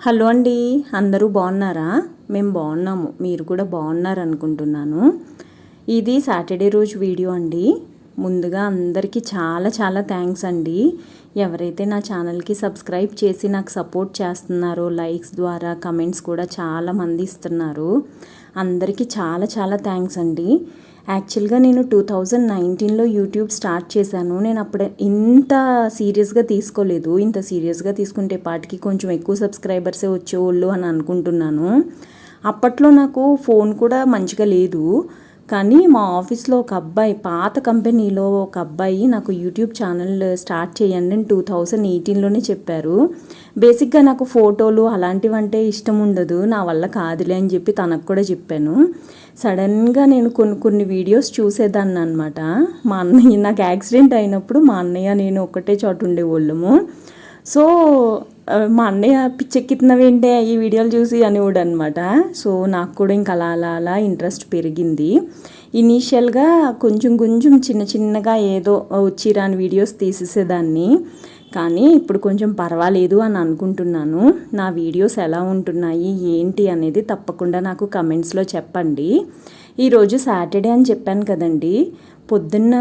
Hello అండి అందరూ బాగున్నారా? మేము బాగున్నాము మీరు కూడా బాగున్నారు అనుకుంటున్నాను ఇది సాటర్డే రోజు వీడియో అండి. ముందుగా అందరికీ చాలా చాలా థ్యాంక్స్ అండి. ఎవరైతే నా ఛానల్కి సబ్స్క్రైబ్ చేసి నాకు సపోర్ట్ చేస్తున్నారో లైక్స్ ద్వారా కమెంట్స్ కూడా చాలా మంది ఇస్తున్నారు. అందరికీ చాలా చాలా థ్యాంక్స్ అండి. యాక్చువల్గా నేను టూ థౌజండ్ నైన్టీన్లో యూట్యూబ్ స్టార్ట్ చేశాను. నేను అప్పుడు ఇంత సీరియస్గా తీసుకోలేదు. ఇంత సీరియస్గా తీసుకుంటే పాటికి కొంచెం ఎక్కువ సబ్స్క్రైబర్సే వచ్చేవాళ్ళు అని అనుకుంటున్నాను. అప్పట్లో నాకు ఫోన్ కూడా మంచిగా లేదు. కానీ మా ఆఫీస్లో ఒక అబ్బాయి పాత కంపెనీలో ఒక అబ్బాయి నాకు యూట్యూబ్ ఛానల్ స్టార్ట్ చేయండి అని టూ థౌజండ్ ఎయిటీన్లోనే చెప్పారు. బేసిక్గా నాకు ఫోటోలు అలాంటివంటే ఇష్టం ఉండదు నా వల్ల కాదులే అని చెప్పి తనకు కూడా చెప్పాను. సడన్గా నేను కొన్ని కొన్ని వీడియోస్ చూసేదాన్ని అనమాట మా అన్నయ్య నాకు యాక్సిడెంట్ అయినప్పుడు మా అన్నయ్య నేను ఒకటే చోట ఉండేవాళ్ళము సో మా అన్నయ్య పిచ్చెక్కితున్నవేంటే ఈ వీడియోలు చూసి అనేవాడు అనమాట సో నాకు కూడా ఇంకా అలా అలా అలా ఇంట్రెస్ట్ పెరిగింది. ఇనీషియల్గా కొంచెం కొంచెం చిన్న చిన్నగా ఏదో వచ్చిరాని వీడియోస్ తీసేసేదాన్ని. కానీ ఇప్పుడు కొంచెం పర్వాలేదు అని అనుకుంటున్నాను. నా వీడియోస్ ఎలా ఉంటున్నాయి ఏంటి అనేది తప్పకుండా నాకు కమెంట్స్లో చెప్పండి. ఈరోజు సాటర్డే అని చెప్పాను కదండి. పొద్దున్న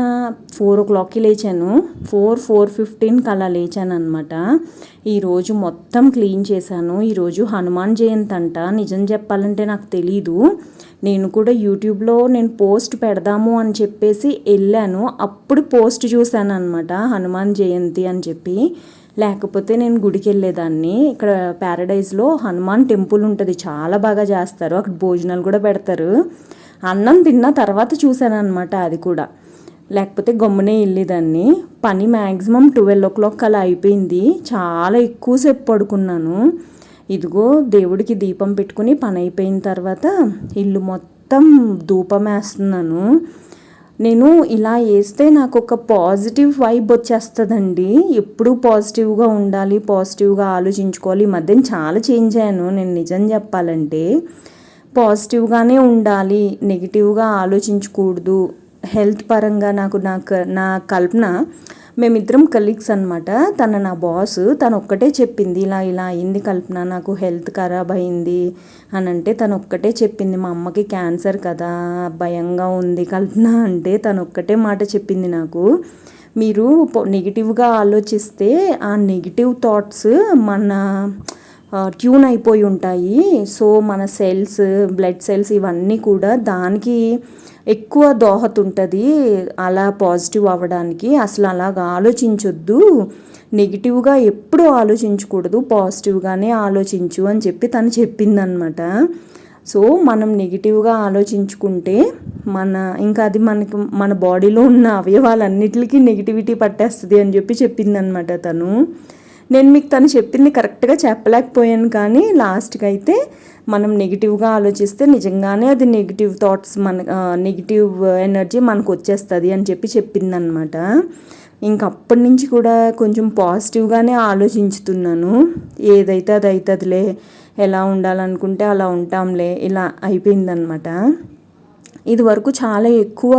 ఫోర్ ఓ క్లాక్కి లేచాను. ఫోర్ ఫోర్ ఫిఫ్టీన్కి అలా లేచాను అనమాట ఈరోజు మొత్తం క్లీన్ చేశాను. ఈరోజు హనుమాన్ జయంతి అంట. నిజం చెప్పాలంటే నాకు తెలీదు. నేను కూడా యూట్యూబ్లో నేను పోస్ట్ పెడదాము అని చెప్పేసి వెళ్ళాను. అప్పుడు పోస్ట్ చూశాను అనమాట హనుమాన్ జయంతి అని చెప్పి. లేకపోతే నేను గుడికి వెళ్ళేదాన్ని. ఇక్కడ ప్యారడైజ్లో హనుమాన్ టెంపుల్ ఉంటుంది. చాలా బాగా చేస్తారు. అక్కడ భోజనాలు కూడా పెడతారు. అన్నం తిన్న తర్వాత చూశానమాట అది కూడా. లేకపోతే గమ్మునే వెళ్ళేదాన్ని పని మ్యాక్సిమం ట్వెల్వ్ ఓ క్లాక్ అలా అయిపోయింది. చాలా ఎక్కువసేపు పడుకున్నాను. ఇదిగో దేవుడికి దీపం పెట్టుకుని పని అయిపోయిన తర్వాత ఇల్లు మొత్తం ధూపం వేస్తున్నాను నేను ఇలా వేస్తే నాకు ఒక పాజిటివ్ వైబ్ వచ్చేస్తుందండి. ఎప్పుడూ పాజిటివ్గా ఉండాలి పాజిటివ్గా ఆలోచించుకోవాలి. ఈ మధ్యన చాలా చేంజ్ అయ్యాను. నేను నిజం చెప్పాలంటే పాజిటివ్గానే ఉండాలి నెగిటివ్గా ఆలోచించకూడదు. హెల్త్ పరంగా నాకు నాకు నా కల్పన మేమిద్దరం కలీగ్స్ అనమాట తన నా బాస్ తను ఒక్కటే చెప్పింది ఇలా ఇలా అయింది కల్పన నాకు హెల్త్ ఖరాబ్ అయింది అని అంటే తను ఒక్కటే చెప్పింది మా అమ్మకి క్యాన్సర్ కదా భయంగా ఉంది కల్పన అంటే తను ఒక్కటే మాట చెప్పింది నాకు. మీరు నెగిటివ్గా ఆలోచిస్తే ఆ నెగిటివ్ థాట్స్ మన ట్యూన్ అయిపోయి ఉంటాయి. సో మన సెల్స్ బ్లడ్ సెల్స్ ఇవన్నీ కూడా దానికి ఎక్కువ దోహత ఉంటుంది. అలా పాజిటివ్ అవ్వడానికి. అసలు అలాగా ఆలోచించొద్దు. నెగిటివ్గా ఎప్పుడూ ఆలోచించకూడదు. పాజిటివ్గానే ఆలోచించు అని చెప్పి తను చెప్పిందనమాట సో మనం నెగిటివ్గా ఆలోచించుకుంటే మన ఇంకా అది మనకి మన బాడీలో ఉన్న అవయవాలన్నిటికీ నెగిటివిటీ పట్టేస్తుంది అని చెప్పి చెప్పిందనమాట తను. నేను మీకు తను చెప్పింది కరెక్ట్గా చెప్పలేకపోయాను కానీ లాస్ట్కి అయితే మనం నెగిటివ్గా ఆలోచిస్తే నిజంగానే అది నెగిటివ్ థాట్స్ మన నెగిటివ్ ఎనర్జీ మనకు వచ్చేస్తుంది అని చెప్పి చెప్పిందనమాట ఇంకప్పటి నుంచి కూడా కొంచెం పాజిటివ్గానే ఆలోచించుతున్నాను. ఏదైతే అది అవుతుందిలే ఎలా ఉండాలనుకుంటే అలా ఉంటాంలే ఇలా అయిపోయిందనమాట ఇది వరకు చాలా ఎక్కువ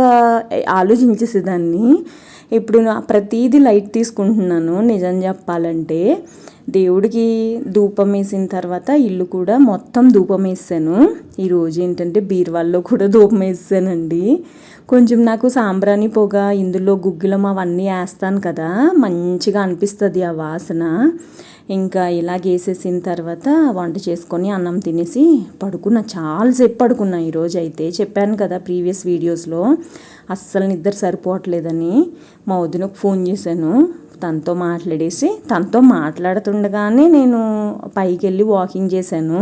ఆలోచించేసేదాన్ని. ఇప్పుడు నా ప్రతీది లైట్ తీసుకుంటున్నాను. నిజం చెప్పాలంటే దేవుడికి ధూపం వేసిన తర్వాత ఇల్లు కూడా మొత్తం ధూపం వేసాను. ఈరోజు ఏంటంటే బీరువాల్లో కూడా ధూపం వేసానండి. కొంచెం నాకు సాంబ్రాణి పొగ ఇందులో గుగ్గిలం అవన్నీ వేస్తాను కదా మంచిగా అనిపిస్తుంది ఆ వాసన. ఇంకా ఇలా వేసేసిన తర్వాత వంట చేసుకొని అన్నం తినేసి పడుకున్న. చాలాసేపు పడుకున్నా ఈరోజు అయితే. చెప్పాను కదా ప్రీవియస్ వీడియోస్లో. అస్సలు నిద్ర సరిపోవట్లేదని మా వదినకు ఫోన్ చేశాను. తనతో మాట్లాడేసి తనతో మాట్లాడుతుండగానే నేను పైకి వెళ్ళి వాకింగ్ చేశాను.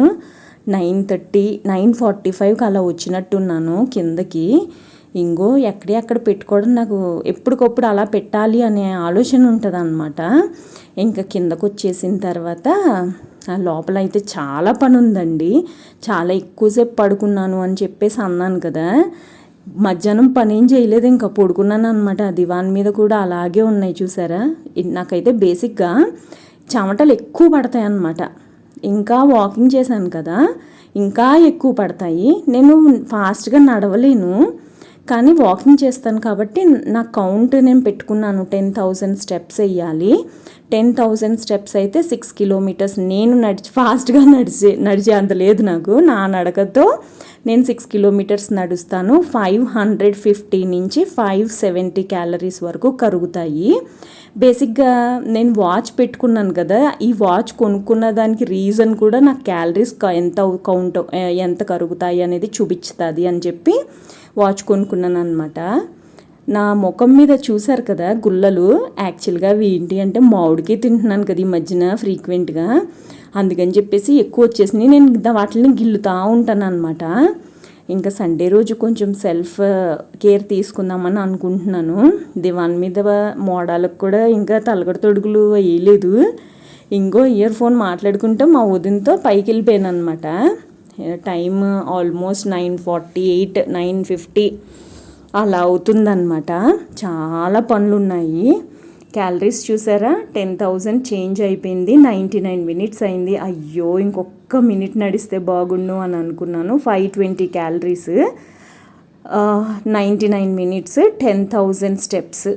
నైన్ థర్టీ నైన్ ఫార్టీ ఫైవ్కి అలా వచ్చినట్టున్నాను కిందకి. ఇంగో ఎక్కడే అక్కడ పెట్టుకోవడం నాకు ఎప్పటికప్పుడు అలా పెట్టాలి అనే ఆలోచన ఉంటుంది అనమాట ఇంకా కిందకు వచ్చేసిన తర్వాత లోపల అయితే చాలా పని ఉందండి చాలా ఎక్కువసేపు పడుకున్నాను అని చెప్పేసి అన్నాను కదా. మధ్యాహ్నం పని ఏం చేయలేదు ఇంకా పడుకున్నాను అనమాట దివాన్ మీద కూడా అలాగే ఉన్నాయి చూసారా? నాకైతే బేసిక్గా చెమటలు ఎక్కువ పడతాయి అన్నమాట ఇంకా వాకింగ్ చేశాను కదా ఇంకా ఎక్కువ పడతాయి. నేను ఫాస్ట్గా నడవలేను. కానీ వాకింగ్ చేస్తాను కాబట్టి నా కౌంట్ నేను పెట్టుకున్నాను టెన్ థౌజండ్ స్టెప్స్ వేయాలి. టెన్ థౌజండ్ స్టెప్స్ అయితే సిక్స్ కిలోమీటర్స్ నేను నడిచి ఫాస్ట్గా నడిచే నడిచే అంత లేదు నాకు. నా నడకతో నేను సిక్స్ కిలోమీటర్స్ నడుస్తాను. ఫైవ్ హండ్రెడ్ ఫిఫ్టీ నుంచి ఫైవ్ సెవెంటీ క్యాలరీస్ వరకు కరుగుతాయి. బేసిక్గా నేను వాచ్ పెట్టుకున్నాను కదా ఈ వాచ్ కొనుక్కున్న దానికి రీజన్ కూడా నాకు క్యాలరీస్ ఎంత కౌంట్ ఎంత కరుగుతాయి అనేది చూపించుతుంది అని చెప్పి వాచ్ కొనుక్కున్నాను అనమాట నా ముఖం మీద చూశారు కదా గుల్లలు. యాక్చువల్గా అవి ఏంటి అంటే మామిడికి తింటున్నాను కదా ఈ మధ్యన ఫ్రీక్వెంట్గా. అందుకని చెప్పేసి ఎక్కువ వచ్చేసినాయి. నేను వాటిని గిల్లుతూ ఉంటాను అనమాట ఇంకా సండే రోజు కొంచెం సెల్ఫ్ కేర్ తీసుకుందామని అనుకుంటున్నాను. దివాన్ మీద మోడాలకు కూడా ఇంకా తలగడ తొడుగులు వేయలేదు. ఇంకో ఇయర్ ఫోన్ మాట్లాడుకుంటే మా వదినతో పైకి వెళ్ళిపోయాను అనమాట time almost nine forty eight nine fifty అలా అవుతుందన్నమాట. చాలా పనులు ఉన్నాయి క్యాలరీస్ చూసారా? టెన్ థౌజండ్ చేంజ్ అయిపోయింది. నైంటీ నైన్ మినిట్స్ అయింది. అయ్యో ఇంకొక మినిట్ నడిస్తే బాగుండు అని అనుకున్నాను. Five twenty calories ninety nine minutes ten thousand steps.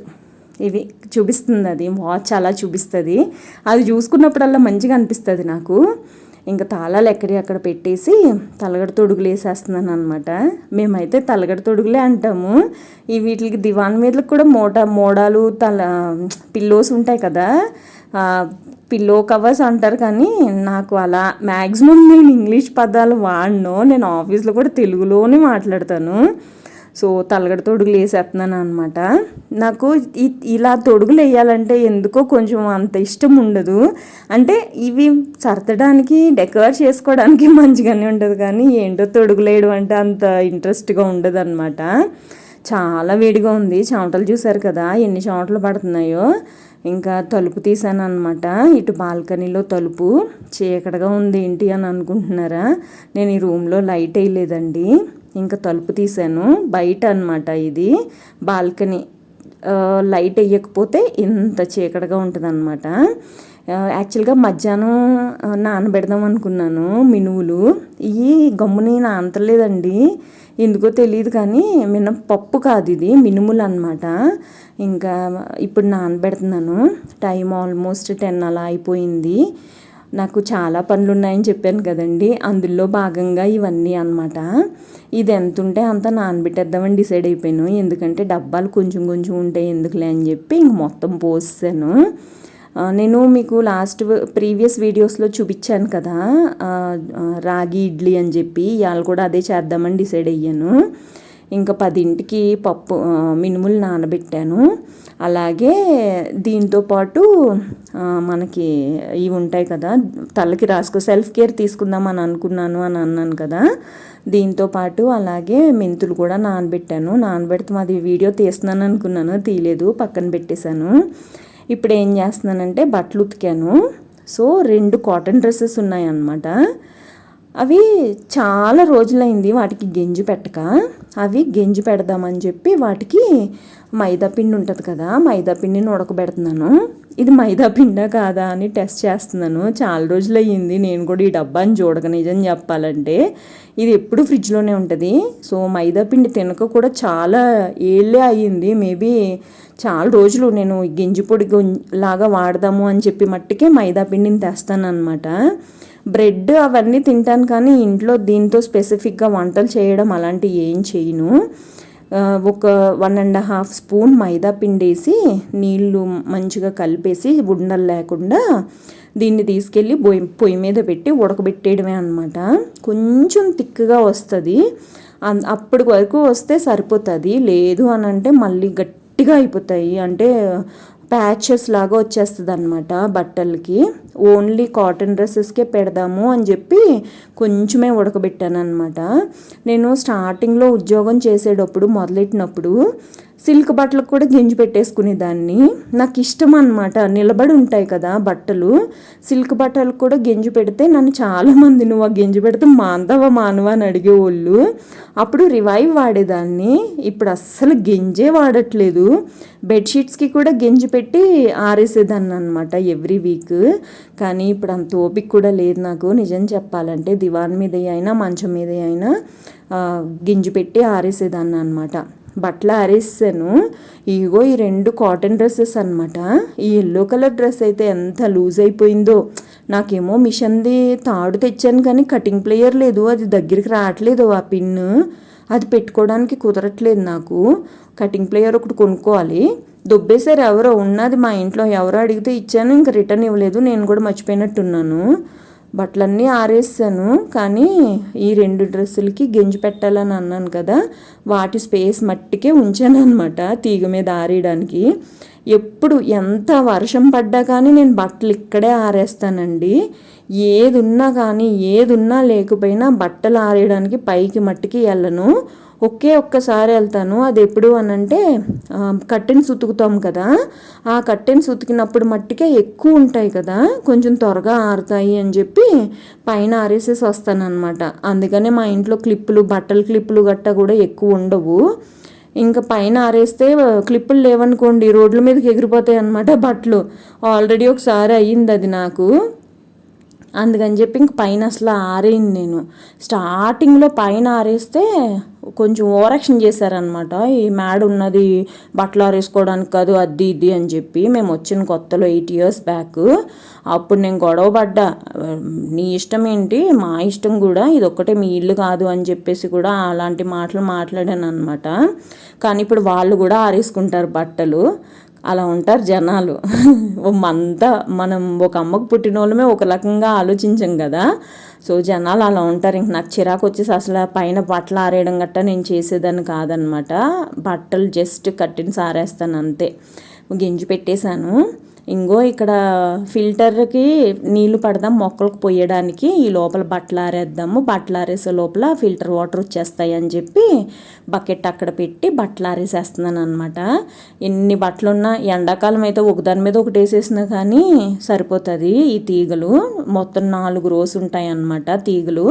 ఇవి చూపిస్తుంది అది. వాచ్ అలా చూపిస్తుంది. అది చూసుకున్నప్పుడల్లా మంచిగా అనిపిస్తుంది నాకు. ఇంకా తాళాలు ఎక్కడి అక్కడ పెట్టేసి తలగడ తొడుగులు వేసేస్తున్నాను అనమాట మేమైతే తలగడ తొడుగులే అంటాము. ఈ వీటికి దివాన్ మీదకి కూడా మోట మోడాలు తల పిల్లోస్ ఉంటాయి కదా. పిల్లో కవర్స్ అంటారు కానీ నాకు అలా మ్యాక్సిమం నేను ఇంగ్లీష్ పదాలు వాడను. నేను ఆఫీస్లో కూడా తెలుగులోనే మాట్లాడతాను. సో తలగడ తొడుగులు వేసేస్తున్నాను అనమాట నాకు ఇలా తొడుగులు వేయాలంటే ఎందుకో కొంచెం అంత ఇష్టం ఉండదు. అంటే ఇవి సర్దడానికి డెకరేట్ చేసుకోవడానికి మంచిగానే ఉండదు కానీ ఏంటో తొడుగులు వేయడం అంటే అంత ఇంట్రెస్ట్గా ఉండదు అనమాట చాలా వేడిగా ఉంది. చెమటలు చూసారు కదా ఎన్ని చెమటలు పడుతున్నాయో. ఇంకా తలుపు తీసాను అనమాట ఇటు బాల్కనీలో తలుపు. చీకటిగా ఉంది ఏంటి అని అనుకుంటున్నారా? నేను ఈ రూమ్లో లైట్ వేయలేదండి. ఇంకా తలుపు తీసాను బయట అనమాట ఇది. బాల్కనీ. లైట్ వేయకపోతే ఇంత చీకటిగా ఉంటుందన్నమాట. యాక్చువల్గా మధ్యాహ్నం నానబెడదాం అనుకున్నాను మినువులు. ఇవి గమ్ముని నానతలేదండి. ఎందుకో తెలియదు కానీ మినపప్పు కాదు ఇది మినుములు అనమాట ఇంకా ఇప్పుడు నానబెడుతున్నాను. టైం ఆల్మోస్ట్ టెన్ అలా అయిపోయింది. నాకు చాలా పనులు ఉన్నాయని చెప్పాను కదండి. అందులో భాగంగా ఇవన్నీ అనమాట ఇది ఎంత ఉంటే అంత నానబెట్టేద్దామని డిసైడ్ అయిపోయాను. ఎందుకంటే డబ్బాలు కొంచెం కొంచెం ఉంటాయి ఎందుకులే అని చెప్పి ఇంక మొత్తం పోసాను నేను మీకు లాస్ట్ ప్రీవియస్ వీడియోస్లో చూపించాను కదా రాగి ఇడ్లీ అని చెప్పి ఇవాళ కూడా అదే చేద్దామని డిసైడ్ అయ్యాను. ఇంకా పదింటికి పప్పు మినుములు నానబెట్టాను. అలాగే దీంతో పాటు మనకి ఇవి ఉంటాయి కదా తలకి రాసుకో సెల్ఫ్ కేర్ తీసుకుందాం అని అనుకున్నాను అని అన్నాను కదా. దీంతో పాటు అలాగే మెంతులు కూడా నానబెట్టాను. నానబెడితే మాది వీడియో తీస్తున్నాను అనుకున్నాను తీయలేదు పక్కన పెట్టేశాను. ఇప్పుడు ఏం చేస్తున్నానంటే బట్టలు ఉతికాను. సో రెండు కాటన్ డ్రెస్సెస్ ఉన్నాయన్నమాట. అవి చాలా రోజులైంది వాటికి గెంజి పెట్టక. అవి గెంజి పెడదామని చెప్పి వాటికి మైదా పిండి ఉంటుంది కదా మైదా పిండిని ఉడకబెడుతున్నాను. ఇది మైదా పిండా కాదా అని టెస్ట్ చేస్తున్నాను. చాలా రోజులు అయ్యింది నేను కూడా ఈ డబ్బాని చూడక నిజం చెప్పాలంటే. ఇది ఎప్పుడు ఫ్రిడ్జ్లోనే ఉంటుంది. సో మైదా పిండి తినక కూడా చాలా ఏళ్ళే అయ్యింది. మేబీ చాలా రోజులు నేను గింజి పొడి లాగా వాడదాము అని చెప్పి మట్టికే మైదా పిండిని తెస్తాను అనమాట బ్రెడ్ అవన్నీ తింటాను కానీ ఇంట్లో దీంతో స్పెసిఫిక్గా వంటలు చేయడం అలాంటివి ఏం చేయను. ఒక వన్ అండ్ హాఫ్ స్పూన్ మైదా పిండేసి నీళ్ళు మంచిగా కలిపేసి ఉండలు లేకుండా దీన్ని తీసుకెళ్ళి పొయ్యి పొయ్యి మీద పెట్టి ఉడకబెట్టేయడమే అనమాట కొంచెం తిక్కుగా వస్తుంది. అప్పటి వరకు వస్తే సరిపోతుంది. లేదు అని అంటే మళ్ళీ గట్టిగా అయిపోతాయి. అంటే ప్యాచెస్ లాగా వచ్చేస్తుంది అనమాట బట్టలకి. ఓన్లీ కాటన్ డ్రెస్సెస్కే పెడదాము అని చెప్పి కొంచెమే ఉడకబెట్టాను అనమాట నేను స్టార్టింగ్లో ఉద్యోగం చేసేటప్పుడు మొదలెట్టినప్పుడు సిల్క్ బట్టలకు కూడా గింజి పెట్టేసుకునేదాన్ని. నాకు ఇష్టం అనమాట నిలబడి ఉంటాయి కదా బట్టలు. సిల్క్ బట్టలకు కూడా గింజి పెడితే నన్ను చాలామంది నువ్వు ఆ గింజి పెడితే మాందవ మానవ? అని అడిగేవాళ్ళు. అప్పుడు రివైవ్ వాడేదాన్ని. ఇప్పుడు అస్సలు గింజే వాడట్లేదు. బెడ్షీట్స్కి కూడా గింజి పెట్టి ఆరేసేదాన్ని అనమాట ఎవ్రీ వీక్. కానీ ఇప్పుడు అంత ఓపిక కూడా లేదు నాకు. నిజం చెప్పాలంటే దివాన్ మీద అయినా మంచం మీద అయినా గింజి పెట్టి ఆరేసేదాన్ని అనమాట బట్టలు ఆరేసాను. ఇగో ఈ రెండు కాటన్ డ్రెస్సెస్ అనమాట ఈ ఎల్లో కలర్ డ్రెస్ అయితే ఎంత లూజ్ అయిపోయిందో. నాకేమో మిషన్ది తాడు తెచ్చాను కానీ కటింగ్ ప్లేయర్ లేదు. అది దగ్గరికి రావట్లేదు ఆ పిన్ అది పెట్టుకోవడానికి కుదరట్లేదు నాకు. కటింగ్ ప్లేయర్ ఒకటి కొనుక్కోవాలి. దుబ్బేశారు ఎవరో ఉన్నది మా ఇంట్లో ఎవరో అడిగితే ఇచ్చాను ఇంకా రిటర్న్ ఇవ్వలేదు. నేను కూడా మర్చిపోయినట్టున్నాను. బట్టలన్నీ ఆరేసాను కానీ ఈ రెండు డ్రెస్సులకి గెంజి పెట్టాలని అన్నాను కదా వాటి స్పేస్ మట్టికే ఉంచాను అనమాట తీగ మీద ఆరేయడానికి. ఎప్పుడు ఎంత వర్షం పడ్డా కానీ నేను బట్టలు ఇక్కడే ఆరేస్తానండి. ఏది ఉన్నా కానీ ఏది ఉన్నా లేకపోయినా బట్టలు ఆరేయడానికి పైకి మట్టికి వెళ్ళను. ఒకే ఒక్కసారి వెళ్తాను. అది ఎప్పుడు అని అంటే కట్టెన్స్ ఉతుకుతాం కదా ఆ కట్టెన్స్ ఉతికినప్పుడు మట్టికే ఎక్కువ ఉంటాయి కదా కొంచెం త్వరగా ఆరుతాయి అని చెప్పి పైన ఆరేసేసి వస్తాను అనమాట అందుకనే మా ఇంట్లో క్లిప్పులు బట్టల క్లిప్పులు గట్ట కూడా ఎక్కువ ఉండవు. ఇంకా పైన ఆరేస్తే క్లిప్పులు లేవనుకోండి రోడ్ల మీదకి ఎగిరిపోతాయి అనమాట బట్టలు. ఆల్రెడీ ఒకసారి అయ్యింది అది నాకు. అందుకని చెప్పి ఇంక పైన అసలు ఆరేయండి నేను. స్టార్టింగ్లో పైన ఆరేస్తే కొంచెం ఓవరాక్షన్ చేశారనమాట ఈ మ్యాడ్ ఉన్నది బట్టలు ఆరేసుకోవడానికి కాదు అది ఇది అని చెప్పి మేము వచ్చిన కొత్తలో ఎయిట్ ఇయర్స్ బ్యాక్. అప్పుడు నేను గొడవ పడ్డా. నీ ఇష్టం ఏంటి? మా ఇష్టం కూడా ఇది ఒక్కటే మీ ఇల్లు కాదు అని చెప్పేసి కూడా అలాంటి మాటలు మాట్లాడాను అనమాట కానీ ఇప్పుడు వాళ్ళు కూడా ఆరేసుకుంటారు బట్టలు. అలా ఉంటారు జనాలు. అంతా మనం ఒక అమ్మకు పుట్టిన వాళ్ళమే ఒక రకంగా ఆలోచించాం కదా. సో జనాలు అలా ఉంటారు. ఇంక నాకు చిరాకు వచ్చేసి అసలు పైన బట్టలు ఆరేయడం గట్ట నేను చేసేదాన్ని కాదనమాట. బట్టలు జస్ట్ కట్టిన సారేస్తాను అంతే. గింజి పెట్టేశాను. ఇంగో ఇక్కడ ఫిల్టర్కి నీళ్ళు పడదాం మొక్కలకు పోయడానికి. ఈ లోపల బట్టలు ఆరేద్దాము. బట్టలు ఆరేసే లోపల ఫిల్టర్ వాటర్ వచ్చేస్తాయి అని చెప్పి బకెట్ అక్కడ పెట్టి బట్టలు ఆరేసేస్తున్నాను అనమాట ఎన్ని బట్టలు ఉన్నా ఎండాకాలం అయితే ఒకదాని మీద ఒకటి వేసేసినా కానీ సరిపోతుంది ఈ తీగలు. మొత్తం నాలుగు రోజు ఉంటాయి అన్నమాట తీగలు.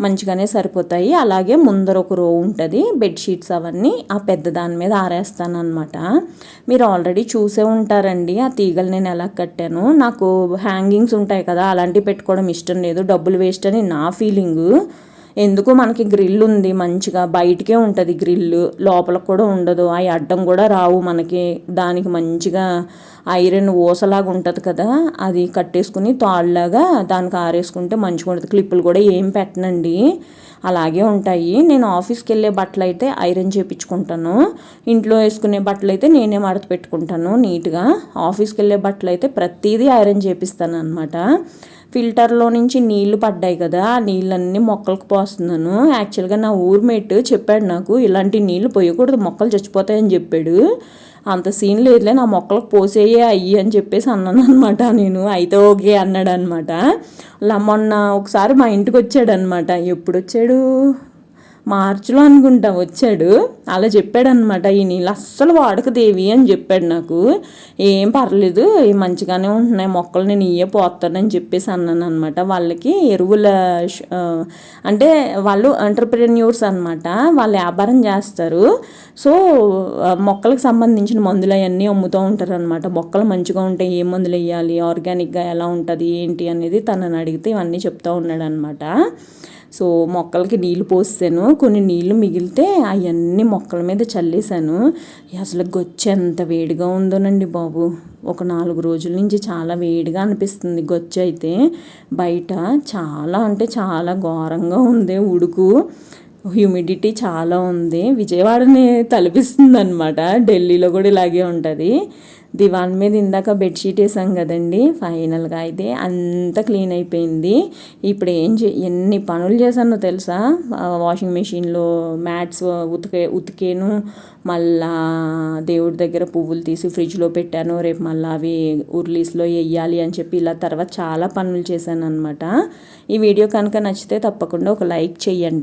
మంచిగానే సరిపోతాయి. అలాగే ముందర ఒక రో ఉంటుంది. బెడ్షీట్స్ అవన్నీ ఆ పెద్ద దాని మీద ఆరేస్తాను మీరు ఆల్రెడీ చూసే ఉంటారండి. ఆ తీగలు నేను ఎలా కట్టాను. నాకు హ్యాంగింగ్స్ ఉంటాయి కదా అలాంటివి పెట్టుకోవడం ఇష్టం లేదు. డబ్బులు వేస్ట్ అని నా ఫీలింగు. ఎందుకు మనకి గ్రిల్ ఉంది? మంచిగా బయటికే ఉంటుంది గ్రిల్ లోపల కూడా ఉండదు. అవి అడ్డం కూడా రావు మనకి. దానికి మంచిగా ఐరన్ ఓసలాగా ఉంటుంది కదా? అది కట్టేసుకుని తాళ్ళలాగా దానికి ఆరేసుకుంటే మంచిగా ఉంటుంది. క్లిప్పులు కూడా ఏం పెట్టనండి. అలాగే ఉంటాయి. నేను ఆఫీస్కి వెళ్ళే బట్టలు అయితే ఐరన్ చేయించుకుంటాను ఇంట్లో వేసుకునే బట్టలు అయితే నేనే మడత పెట్టుకుంటాను నీట్గా. ఆఫీస్కి వెళ్ళే బట్టలు అయితే ప్రతిదీ ఐరన్ చేపిస్తాను అనమాట ఫిల్టర్లో నుంచి నీళ్ళు పడ్డాయి కదా ఆ నీళ్ళన్నీ మొక్కలకు పోస్తున్నాను. యాక్చువల్గా నా ఊర్మేట్ చెప్పాడు నాకు ఇలాంటి నీళ్ళు పోయకూడదు మొక్కలు చచ్చిపోతాయని చెప్పాడు. అంత సీన్ లేదులే నా మొక్కలకు పోసేయే అయ్యి అని చెప్పేసి అన్నాను అనమాట. నేను అయితే ఓకే అన్నాడు అనమాట. మొన్న ఒకసారి మా ఇంటికి వచ్చాడనమాట ఎప్పుడు వచ్చాడు మార్చిలో అనుకుంటా వచ్చాడు. అలా చెప్పాడనమాట ఈ నీళ్ళు అస్సలు వాడకదేవి అని చెప్పాడు నాకు. ఏం పర్లేదు మంచిగానే ఉంటున్నాయి. మొక్కలు నేను ఇయ్యే పోతానని చెప్పేసి అన్నాను అనమాట వాళ్ళకి ఎరువుల అంటే వాళ్ళు ఎంటర్ప్రెన్యూర్స్ అనమాట వాళ్ళు వ్యాపారం చేస్తారు. సో మొక్కలకు సంబంధించిన మందులు అవన్నీ అమ్ముతూ ఉంటారు అనమాట మొక్కలు మంచిగా ఉంటే ఏ మందులు వేయాలి? ఆర్గానిక్గా ఎలా ఉంటుంది? ఏంటి అనేది తనని అడిగితే ఇవన్నీ చెప్తూ ఉన్నాడు అనమాట సో మొక్కలకి నీళ్ళు పోసాను కొన్ని నీళ్ళు మిగిలితే అవన్నీ మొక్కల మీద చల్లేశాను. అసలు గొచ్చి ఎంత వేడిగా ఉందోనండి బాబు. ఒక నాలుగు రోజుల నుంచి చాలా వేడిగా అనిపిస్తుంది గొచ్చి అయితే. బయట చాలా అంటే చాలా ఘోరంగా ఉంది ఉడుకు. హ్యూమిడిటీ చాలా ఉంది. విజయవాడని తలపిస్తుంది అనమాట ఢిల్లీలో కూడా ఇలాగే ఉంటుంది. దివాన్ మీద ఇందాక బెడ్షీట్ వేసాం కదండి. ఫైనల్గా అయితే అంత క్లీన్ అయిపోయింది. ఇప్పుడు ఏం చే ఎన్ని పనులు చేశానో తెలుసా? వాషింగ్ మెషిన్లో మ్యాట్స్ ఉతికే ఉతికేను. మళ్ళా దేవుడి దగ్గర పువ్వులు తీసి ఫ్రిడ్జ్లో పెట్టాను. రేపు మళ్ళీ అవి ఉర్లీస్లో వేయాలి అని చెప్పి ఇలా తర్వాత చాలా పనులు చేశాను అనమాట ఈ వీడియో కనుక నచ్చితే తప్పకుండా ఒక లైక్ చేయండి